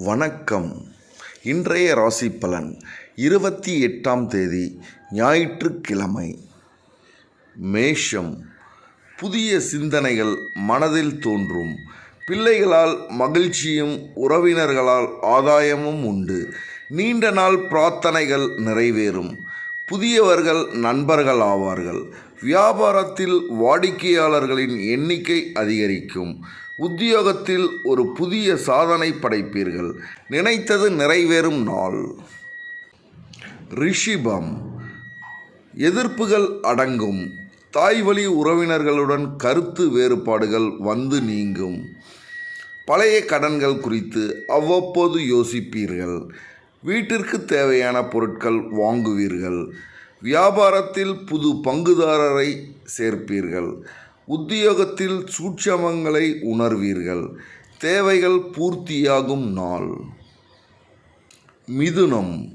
வணக்கம். இன்றைய ராசி பலன் இருபத்தி எட்டாம் தேதி ஞாயிற்றுக்கிழமை. மேஷம். புதிய சிந்தனைகள் மனதில் தோன்றும். பிள்ளைகளால் மகிழ்ச்சியும் உறவினர்களால் ஆதாயமும் உண்டு. நீண்ட நாள் பிரார்த்தனைகள் நிறைவேறும். புதியவர்கள் நண்பர்கள் ஆவார்கள். வியாபாரத்தில் வாடிக்கையாளர்களின் எண்ணிக்கை அதிகரிக்கும். உத்தியோகத்தில் ஒரு புதிய சாதனை படைப்பீர்கள். நினைத்தது நிறைவேறும் நாள். ரிஷிபம். எதிர்ப்புகள் அடங்கும். தாய்வழி உறவினர்களுடன் கருத்து வேறுபாடுகள் வந்து நீங்கும். பழைய கடன்கள் குறித்து அவ்வப்போது யோசிப்பீர்கள். வீட்டிற்கு தேவையான பொருட்கள் வாங்குவீர்கள். வியாபாரத்தில் புது பங்குதாரரை சேர்ப்பீர்கள். உத்தியோகத்தில் சூட்சமங்களை உணர்வீர்கள். தேவைகள் பூர்த்தியாகும் நாள். மிதுனம்.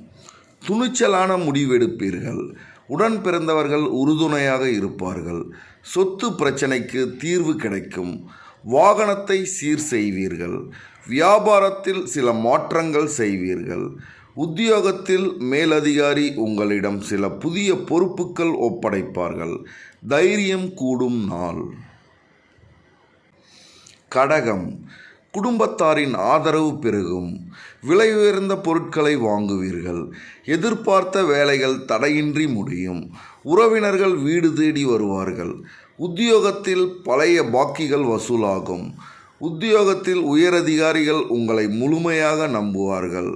துணிச்சலான முடிவெடுப்பீர்கள். உடன் பிறந்தவர்கள் உறுதுணையாக இருப்பார்கள். சொத்து பிரச்சனைக்கு தீர்வு கிடைக்கும். வாகனத்தை சீர் செய்வீர்கள். வியாபாரத்தில் சில மாற்றங்கள் செய்வீர்கள். உத்தியோகத்தில் மேலதிகாரி உங்களிடம் சில புதிய பொறுப்புகள் ஒப்படைப்பார்கள். தைரியம் கூடும் நாள். கடகம். குடும்பத்தாரின் ஆதரவு பெருகும். விலை உயர்ந்த பொருட்களை வாங்குவீர்கள். எதிர்பார்த்த வேலைகள் தடையின்றி முடியும். உறவினர்கள் வீடு தேடி வருவார்கள். உத்தியோகத்தில் பழைய பாக்கிகள் வசூலாகும். உத்தியோகத்தில் உயரதிகாரிகள் உங்களை முழுமையாக நம்புவார்கள்.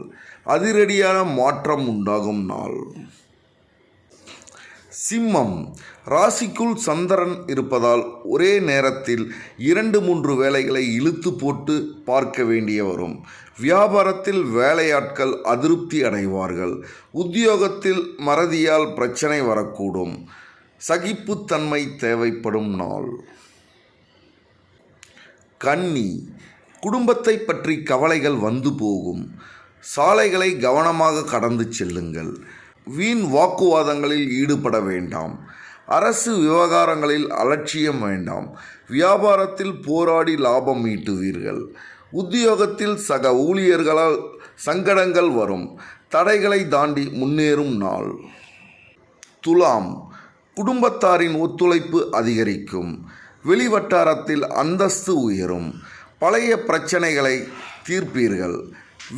அதிரடியான மாற்றம் உண்டாகும் நாள். சிம்மம். ராசிக்குள் சந்திரன் இருப்பதால் ஒரே நேரத்தில் இரண்டு மூன்று வேலைகளை இழுத்து போட்டு பார்க்க வேண்டிய வரும். வியாபாரத்தில் வேலையாட்கள் அதிருப்தி அடைவார்கள். உத்தியோகத்தில் மறதியால் பிரச்சனை வரக்கூடும். சகிப்புத்தன்மை தேவைப்படும் நாள். கன்னி குடும்பத்தை பற்றி கவலைகள் வந்து போகும். சாலைகளை கவனமாக கடந்து செல்லுங்கள். வீண் வாக்குவாதங்களில் ஈடுபட வேண்டாம். அரசு விவகாரங்களில் அலட்சியம் வேண்டாம். வியாபாரத்தில் போராடி லாபம் ஈட்டுவீர்கள். உத்தியோகத்தில் சக ஊழியர்களால் சங்கடங்கள் வரும். தடைகளை தாண்டி முன்னேறும் நாள். துலாம். குடும்பத்தாரின் ஒத்துழைப்பு அதிகரிக்கும். வெளிவட்டாரத்தில் அந்தஸ்து உயரும். பழைய பிரச்சனைகளை தீர்ப்பீர்கள்.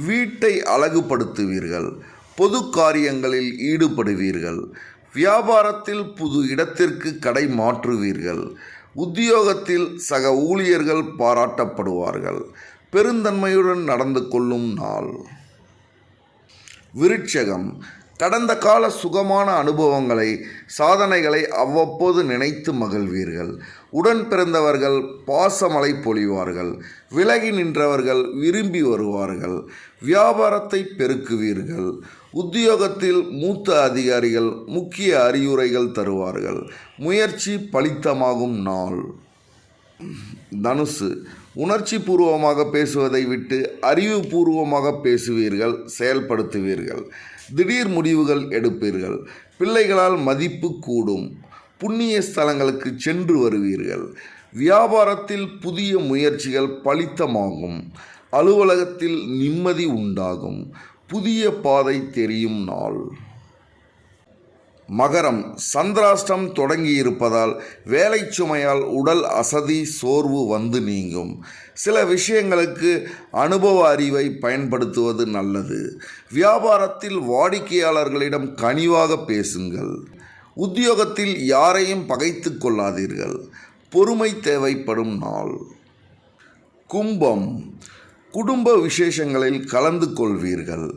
வீட்டை அழகுபடுத்துவீர்கள். பொது காரியங்களில் ஈடுபடுவீர்கள். வியாபாரத்தில் புது இடத்திற்கு கடை மாற்றுவீர்கள். உத்தியோகத்தில் சக ஊழியர்கள் பாராட்டப்படுவார்கள். பெருந்தன்மையுடன் நடந்து கொள்ளும் நாள். விருட்சகம். கடந்த கால சுகமான அனுபவங்களை சாதனைகளை அவ்வப்போது நினைத்து மகிழ்வீர்கள். உடன் பிறந்தவர்கள் பாசமலை பொழிவார்கள். விலகி நின்றவர்கள் விரும்பி வருவார்கள். வியாபாரத்தை பெருக்குவீர்கள். உத்தியோகத்தில் மூத்த அதிகாரிகள் முக்கிய அறிவுரைகள் தருவார்கள். முயற்சி பலித்தமாகும் நாள். தனுசு. உணர்ச்சி பூர்வமாக பேசுவதை விட்டு அறிவுபூர்வமாக பேசுவீர்கள் செயல்படுத்துவீர்கள். திடீர் முடிவுகள் எடுப்பீர்கள். பிள்ளைகளால் மதிப்பு கூடும். புண்ணிய ஸ்தலங்களுக்கு சென்று வருவீர்கள். வியாபாரத்தில் புதிய முயற்சிகள் பலித்தமாகும். அலுவலகத்தில் நிம்மதி உண்டாகும். புதிய பாதை தெரியும் நாள். மகரம் சந்திராஷ்டம் தொடங்கி இருப்பதால் வேலை சுமையால் உடல் அசதி சோர்வு வந்து நீங்கும். சில விஷயங்களுக்கு அனுபவ அறிவை பயன்படுத்துவது நல்லது. வியாபாரத்தில் வாடிக்கையாளர்களிடம் கனிவாக பேசுங்கள். உத்தியோகத்தில் யாரையும் பகைத்து கொள்ளாதீர்கள். பொறுமை தேவைப்படும் நாள். கும்பம். குடும்ப விசேஷங்களில் கலந்து கொள்வீர்கள்.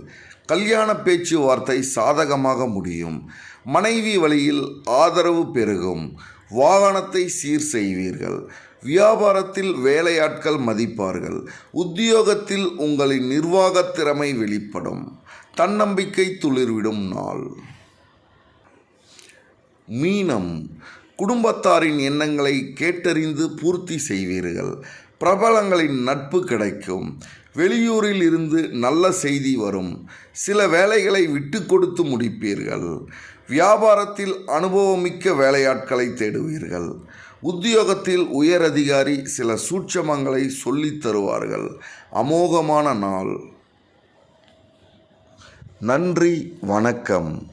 கல்யாண பேச்சுவார்த்தை சாதகமாக முடியும். மனைவி வழியில் ஆதரவு பெருகும். வாகனத்தை சீர் செய்வீர்கள். வியாபாரத்தில் வேலையாட்கள் மதிப்பார்கள். உத்தியோகத்தில் உங்களின் நிர்வாகத் திறமை வெளிப்படும். தன்னம்பிக்கை துளிர்விடும் நாள். மீனம். குடும்பத்தாரின் எண்ணங்களை கேட்டறிந்து பூர்த்தி செய்வீர்கள். பிரபலங்களின் நட்பு கிடைக்கும். வெளியூரில் இருந்து நல்ல செய்தி வரும். சில வேலைகளை விட்டு கொடுத்து முடிப்பீர்கள். வியாபாரத்தில் அனுபவமிக்க வேலையாட்களை தேடுவீர்கள். உத்தியோகத்தில் உயர் அதிகாரி சில சூட்சமங்களை சொல்லித் தருவார்கள். அமோகமான நாள். நன்றி வணக்கம்.